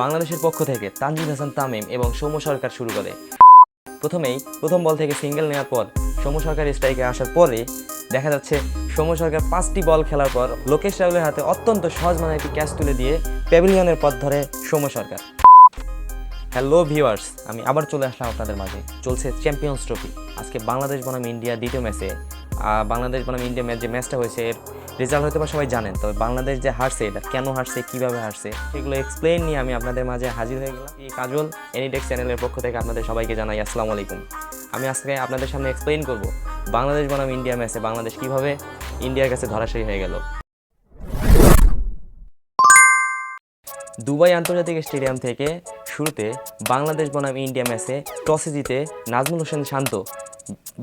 বাংলাদেশের পক্ষ থেকে তানজিদ হাসান তামিম এবং সৌম্য সরকার শুরু করে। প্রথমেই প্রথম বল থেকে সিঙ্গেল নেওয়ার পর সৌম্য সরকার স্ট্রাইকে আসার পরে দেখা যাচ্ছে সৌম্য সরকার পাঁচটি বল খেলার পর লোকেশ রাহুলের হাতে অত্যন্ত সহজ মানে একটি ক্যাচ তুলে দিয়ে প্যাভিলিয়নের পথ ধরে সৌম্য সরকার। হ্যালো ভিউয়ার্স, আমি আবার চলে আসলাম আপনাদের মাঝে। চলছে চ্যাম্পিয়ন্স ট্রফি। আজকে বাংলাদেশ বনাম ইন্ডিয়া দ্বিতীয় ম্যাচে বাংলাদেশ বনাম ইন্ডিয়া ম্যাচ, যে ম্যাচটা হয়েছে, এর রেজাল্ট হয়তো বা সবাই জানেন। তবে বাংলাদেশ যে হারছে, এটা কেন হারছে, কীভাবে হারছে, সেগুলো এক্সপ্লেন নিয়ে আমি আপনাদের মাঝে হাজির হয়ে গেলাম। এই কাজল এনিটেক্স চ্যানেলের পক্ষ থেকে আপনাদের সবাইকে জানাই আসসালামু আলাইকুম। আমি আজকে আপনাদের সামনে এক্সপ্লেন করব বাংলাদেশ বনাম ইন্ডিয়া ম্যাচে বাংলাদেশ কীভাবে ইন্ডিয়ার কাছে ধরাশায়ী হয়ে গেল। দুবাই আন্তর্জাতিক স্টেডিয়াম থেকে শুরুতে বাংলাদেশ বনাম ইন্ডিয়া ম্যাচে টসে জিতে নাজমুল হোসেন শান্ত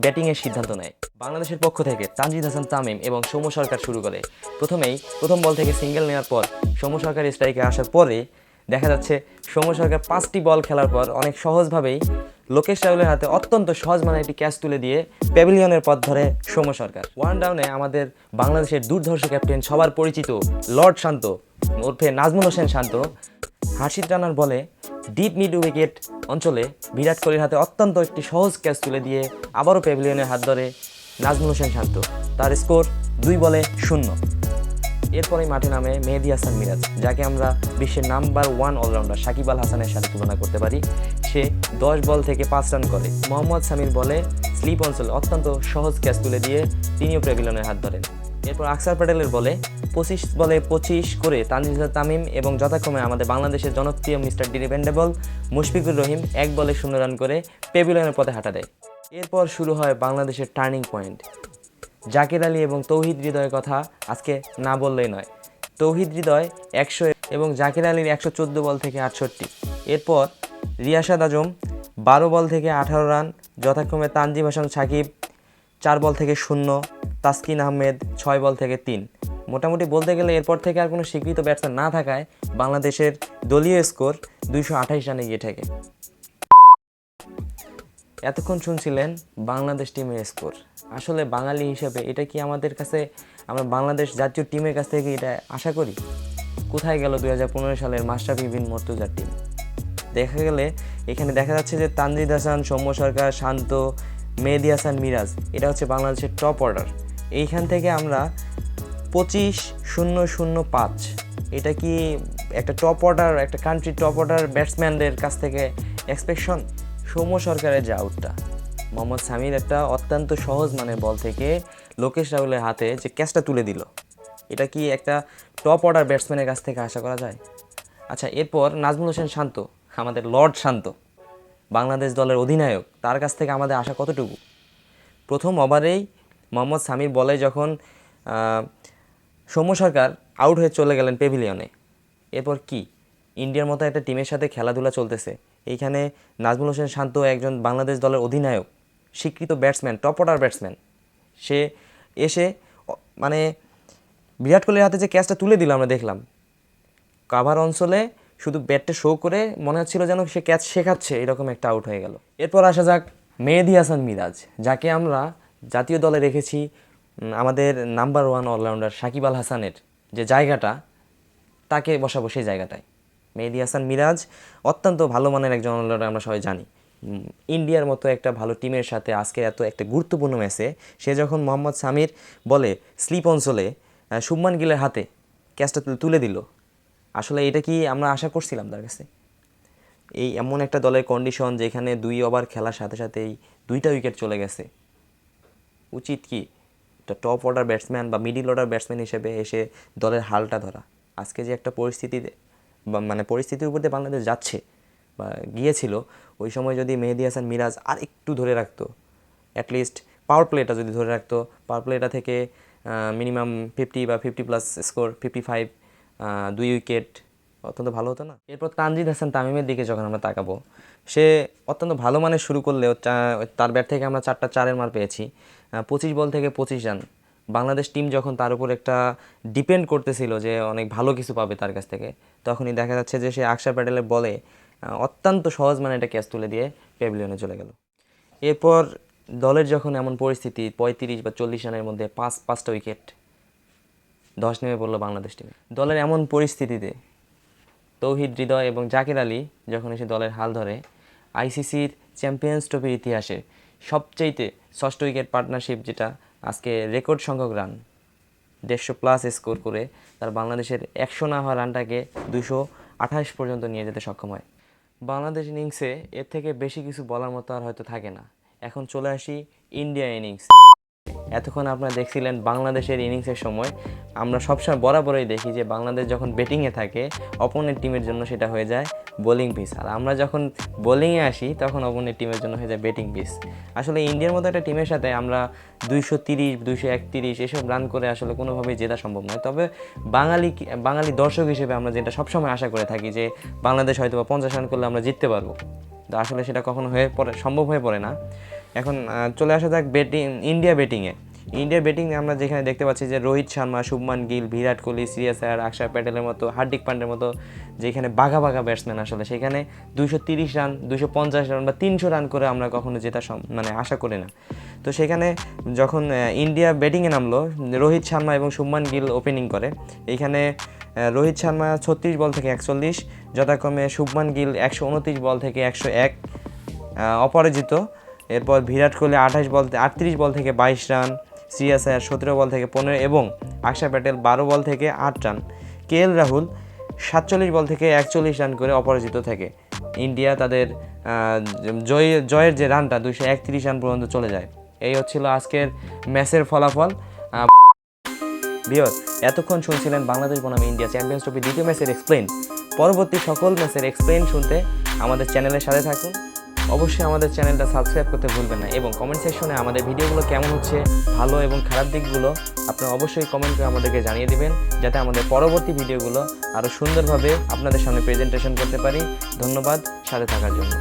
ব্যাটিংয়ের সিদ্ধান্ত নেয়। বাংলাদেশের পক্ষ থেকে তানজিদ হাসান, তামিম এবং সৌম্য সরকার শুরু করে। প্রথমেই প্রথম বল থেকে সিঙ্গেল নেওয়ার পর সৌম্য সরকার স্ট্রাইকে আসার পরে দেখা যাচ্ছে সৌম্য সরকার পাঁচটি বল খেলার পর অনেক সহজভাবেই লোকেশ রাহুলের হাতে অত্যন্ত সহজ মানে একটি ক্যাচ তুলে দিয়ে প্যাভিলিয়নের পথ ধরে সৌম্য সরকার। ওয়ান ডাউনে আমাদের বাংলাদেশের দুর্ধর্ষ ক্যাপ্টেন সবার পরিচিত লর্ড শান্ত, ওরফে নাজমুল হোসেন শান্ত। হাসিদ রানার বলে ডিপ মিড উইকেট অঞ্চলে বিরাট কোহলির হাতে অত্যন্ত একটি সহজ ক্যাচ তুলে দিয়ে আবারও প্যাভিলিয়নের হাত ধরে নাজমুল হোসেন শান্ত। তার স্কোর দুই বলে শূন্য। এরপরেই মাঠে নামে মেহেদি হাসান মিরাজ, যাকে আমরা বিশ্বের number one allrounder Shakib Al হাসানের সাথে তুলনা করতে পারি। সে দশ বল থেকে পাঁচ রান করে। মোহাম্মদ সামির বলে স্লিপ অঞ্চলে অত্যন্ত সহজ ক্যাচ তুলে দিয়ে তিনিও প্রেভিলনের হাত ধরেন। এরপর আকসার প্যাটেলের বলে পঁচিশ বলে পঁচিশ করে তানজিদ তামিম এবং যথাক্রমে আমাদের বাংলাদেশের জনপ্রিয় মিস্টার ডিপেন্ডেবল মুশফিকুর রহিম এক বলে শূন্য রান করে পেভিলিয়নের পথে হাঁটা দেয়। এরপর শুরু হয় বাংলাদেশের টার্নিং পয়েন্ট জাকির আলী এবং তৌহিদ হৃদয়ের কথা আজকে না বললেই নয়। তৌহিদ হৃদয় একশো এবং জাকির আলীর একশো চোদ্দ বল থেকে আটষট্টি। এরপর রিয়াসাদ আজম বারো বল থেকে আঠারো রান, যথাক্রমে তানজিম হাসান সাকিব চার বল থেকে শূন্য, তাসকিন আহমেদ ছয় বল থেকে তিন। মোটামুটি বলতে গেলে এরপর থেকে আর কোনো স্বীকৃত ব্যাটসম্যান না থাকায় বাংলাদেশের দলীয় স্কোর দুইশো আঠাইশ রানে গিয়ে থাকে এতক্ষণ শুনছিলেন বাংলাদেশ টিমের স্কোর। আসলে বাঙালি হিসেবে এটা কি আমাদের কাছে, আমরা বাংলাদেশ জাতীয় টিমের কাছ থেকে এটা আশা করি? কোথায় গেল দুই হাজার পনেরো সালের মাস্টাফি বিন মর্তুজার টিম দেখা গেলে এখানে দেখা যাচ্ছে যে তানজিদ হাসান, সৌম্য সরকার, শান্ত, মেহেদি হাসান, মিরাজ, এটা হচ্ছে বাংলাদেশের টপ অর্ডার এইখান থেকে আমরা পঁচিশ শূন্য শূন্য পাঁচ, এটা কি একটা টপ অর্ডার একটা কান্ট্রি টপ অর্ডার ব্যাটসম্যানদের কাছ থেকে এক্সপেকশন সৌম্য সরকারের যে আউটটা মোহাম্মদ সামির একটা অত্যন্ত সহজ মানের বল থেকে লোকেশ রাহুলের হাতে যে ক্যাচটা তুলে দিল। এটা কি একটা টপ অর্ডার ব্যাটসম্যানের কাছ থেকে আশা করা যায়? আচ্ছা এরপর নাজমুল হোসেন শান্ত, আমাদের লর্ড শান্ত, বাংলাদেশ দলের অধিনায়ক, তার কাছ থেকে আমাদের আশা কতটুকু? প্রথম ওভারেই মোহাম্মদ সামির বলে যখন সৌম্য সরকার আউট হয়ে চলে গেলেন পেভিলিয়নে। এরপর কি? ইন্ডিয়ার মতো একটা টিমের সাথে খেলাধুলা চলতেছে। এইখানে নাজমুল হোসেন শান্ত একজন বাংলাদেশ দলের অধিনায়ক। স্বীকৃত ব্যাটসম্যান টপ অর্ডার ব্যাটসম্যান সে এসে মানে বিরাট কোহলির হাতে যে ক্যাচটা তুলে দিল আমরা দেখলাম। কাভার অঞ্চলে শুধু ব্যাটটা শো করে মনে হচ্ছিল যেন সে ক্যাচ শেখাচ্ছে, এরকম একটা আউট হয়ে গেল। এরপর আসা যাক মেহেদি হাসান মিরাজ, যাকে আমরা জাতীয় দলে রেখেছি আমাদের number one allrounder Shakib Al হাসানের যে জায়গাটা, তাকে বসাবো সেই জায়গাটায়। মেহেদি হাসান মিরাজ অত্যন্ত ভালো মানের একজন অলরাউন্ডার আমরা সবাই জানি। ইন্ডিয়ার মতো একটা ভালো টিমের সাথে আজকে এত একটা গুরুত্বপূর্ণ ম্যাচে সে যখন মোহাম্মদ সামির বলে, স্লিপ অঞ্চলে শুভমান গিলের হাতে ক্যাচটা তুলে- দিল। আসলে এটা কি আমরা আশা করছিলাম তার কাছে? এই এমন একটা দলের কন্ডিশন যেখানে দুই ওভার খেলার সাথে সাথেই দুইটা উইকেট চলে গেছে। উচিত কি টপ অর্ডার ব্যাটসম্যান বা মিডিল অর্ডার ব্যাটসম্যান হিসেবে এসে দলের হালটা ধরা? আজকে যে একটা পরিস্থিতিতে মানে পরিস্থিতির উপর দিয়ে বাংলাদেশ যাচ্ছে গিয়েছিল, ওই সময় যদি মেহেদি হাসান মিরাজ আর একটু ধরে রাখতো অ্যাটলিস্ট পাওয়ার প্লেটা যদি ধরে রাখতো পাওয়ার প্লেটা থেকে মিনিমাম ফিফটি বা fifty plus score fifty five দুই উইকেট অত্যন্ত ভালো হতো না? এরপর তানজিদ হাসান তামিমের দিকে যখন আমরা তাকাবো, সে অত্যন্ত ভালো মানের শুরু করলেও তার ব্যাট থেকে আমরা চারটা চারের মার পেয়েছি। পঁচিশ বল থেকে পঁচিশ রান। বাংলাদেশ টিম যখন তার উপর একটা ডিপেন্ড করতেছিল যে অনেক ভালো কিছু পাবে তার কাছ থেকে, তখনই দেখা যাচ্ছে যে সে আকশার প্যাটেলের বলে অত্যন্ত সহজ মানে এটা ক্যাচ তুলে দিয়ে প্যাভিলিয়নে চলে গেল। এরপর দলের যখন এমন পরিস্থিতি, পঁয়ত্রিশ বা চল্লিশ রানের মধ্যে পাঁচ, পাঁচটা উইকেট দশ নেমে পড়ল বাংলাদেশ টিমে দলের এমন পরিস্থিতিতে তৌহিদ হৃদয় এবং জাকির আলী যখন এসে দলের হাল ধরে আইসিসির চ্যাম্পিয়ন্স ট্রফির ইতিহাসে সবচাইতে ষষ্ঠ উইকেট পার্টনারশিপ যেটা আজকে রেকর্ড সংখ্যক রান দেড়শো প্লাস স্কোর করে তার বাংলাদেশের একশো না হওয়া রানটাকে দুশো আঠাশ পর্যন্ত নিয়ে যেতে সক্ষম হয়। বাংলাদেশ ইনিংসে এর থেকে বেশি কিছু বলার মতো আর হয়তো থাকে না। এখন চলে আসি ইন্ডিয়া ইনিংস। এতক্ষণ আপনারা দেখছিলেন বাংলাদেশের ইনিংসের সময়। আমরা সবসময় বরাবরই দেখি যে বাংলাদেশ যখন ব্যাটিংয়ে থাকে অপোনেন্ট টিমের জন্য সেটা হয়ে যায় বোলিং পিস আর আমরা যখন বোলিংয়ে আসি, তখন অপোনেন্ট টিমের জন্য হয়ে যায় ব্যাটিং পিস আসলে ইন্ডিয়ার মতো একটা টিমের সাথে আমরা দুইশো তিরিশ, দুইশো একত্রিশ এসব রান করে আসলে কোনোভাবেই জেতা সম্ভব নয়। তবে বাঙালি বাঙালি দর্শক হিসেবে আমরা যেটা সবসময় আশা করে থাকি যে বাংলাদেশ হয়তো বা পঞ্চাশ রান করলে আমরা জিততে পারব। তো আসলে সেটা কখনো হয়ে পড়ে, সম্ভব হয়ে পড়ে না। এখন চলে আসা যাক ব্যাটিং ইন্ডিয়া ব্যাটিংয়ে ইন্ডিয়ার ব্যাটিং আমরা যেখানে দেখতে পাচ্ছি যে রোহিত শর্মা, শুভমান গিল, বিরাট কোহলি শ্রেয়াস আয়ার আকশার প্যাটেলের মতো, হার্দিক পান্ডের মতো যেখানে বাঘা বাঘা ব্যাটসম্যান আসলে, সেখানে দুইশো তিরিশ রান দুশো পঞ্চাশ রান বা তিনশো রান করে আমরা কখনো জেতা মানে আশা করি না। তো সেখানে যখন ইন্ডিয়া ব্যাটিংয়ে নামলো, রোহিত শর্মা এবং শুভমান গিল ওপেনিং করে এইখানে রোহিত শর্মা ছত্রিশ বল থেকে একচল্লিশ, যথাক্রমে শুভমান গিল একশো উনত্রিশ বল থেকে একশো এক অপরাজিত। এরপর বিরাট কোহলি আঠাশ বল, আটত্রিশ বল থেকে বাইশ রান শ্রেয়াস আয়ার সতেরো বল থেকে পনেরো এবং আকশা প্যাটেল বারো বল থেকে আট রান। কে এল রাহুল সাতচল্লিশ বল থেকে একচল্লিশ রান করে অপরাজিত থাকে। ইন্ডিয়া তাদের জয়, জয়ের যে রানটা দুইশো একত্রিশ রান পর্যন্ত চলে যায়। এই হচ্ছিল আজকের ম্যাচের ফলাফল। বিয়র এতক্ষণ শুনছিলেন বাংলাদেশ বনাম ইন্ডিয়া চ্যাম্পিয়ন্স ট্রফি দ্বিতীয় ম্যাচের এক্সপ্লেন পরবর্তী সকল ম্যাচের এক্সপ্লেন শুনতে আমাদের চ্যানেলের সাথে থাকুন। অবশ্যই আমাদের চ্যানেলটা সাবস্ক্রাইব করতে ভুলবেন না এবং কমেন্ট সেকশনে আমাদের ভিডিওগুলো কেমন হচ্ছে, ভালো এবং খারাপ দিকগুলো আপনি অবশ্যই কমেন্ট করে আমাদেরকে জানিয়ে দেবেন, যাতে আমাদের পরবর্তী ভিডিওগুলো আরও সুন্দরভাবে আপনাদের সামনে প্রেজেন্টেশন করতে পারি। ধন্যবাদ, সাথে থাকার জন্য।